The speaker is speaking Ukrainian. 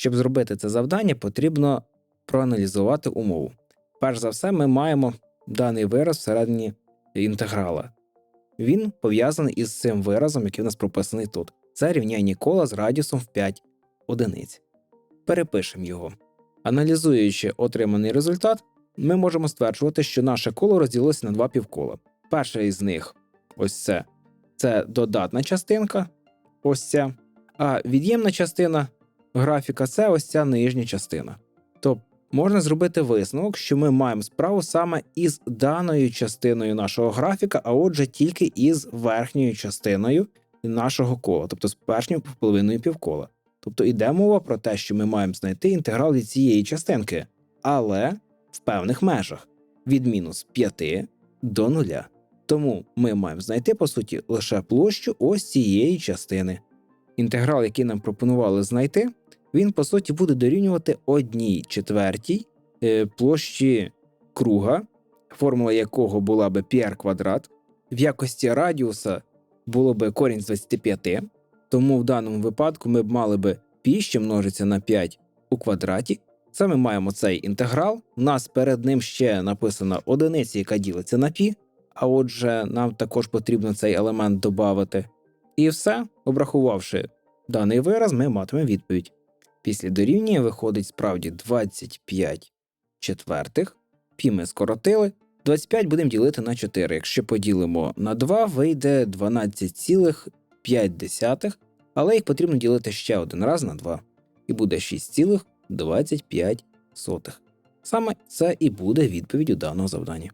Щоб зробити це завдання, потрібно проаналізувати умову. Перш за все, ми маємо даний вираз всередині інтеграла. Він пов'язаний із цим виразом, який у нас прописаний тут. Це рівняння кола з радіусом в 5 одиниць. Перепишемо його. Аналізуючи отриманий результат, ми можемо стверджувати, що наше коло розділилося на два півкола. Перше із них ось це. Це додатна частинка, ось ця. А від'ємна частина графіка це ось ця нижня частина. Тобто можна зробити висновок, що ми маємо справу саме із даною частиною нашого графіка, а отже, тільки із верхньою частиною нашого кола, тобто з першньою половиною півкола. Тобто йде мова про те, що ми маємо знайти інтеграл від цієї частинки, але в певних межах від мінус 5 до 0. Тому ми маємо знайти, по суті, лише площу ось цієї частини. Інтеграл, який нам пропонували знайти, він по суті буде дорівнювати одній четвертій е, площі круга, формула якого була би PR квадрат, в якості радіуса було би корінь з 25, тому в даному випадку ми б мали би пі, що множиться на 5 у квадраті. Це ми маємо цей інтеграл. У нас перед ним ще написана одиниця, яка ділиться на пі, а отже, нам також потрібно цей елемент додати. І все, обрахувавши даний вираз, ми матимемо відповідь. Після дорівнює виходить справді 25 четвертих. Пі ми скоротили. 25 будемо ділити на 4. Якщо поділимо на 2, вийде 12,5, але їх потрібно ділити ще один раз на 2. І буде 6,25. Саме це і буде відповіддю даного завдання.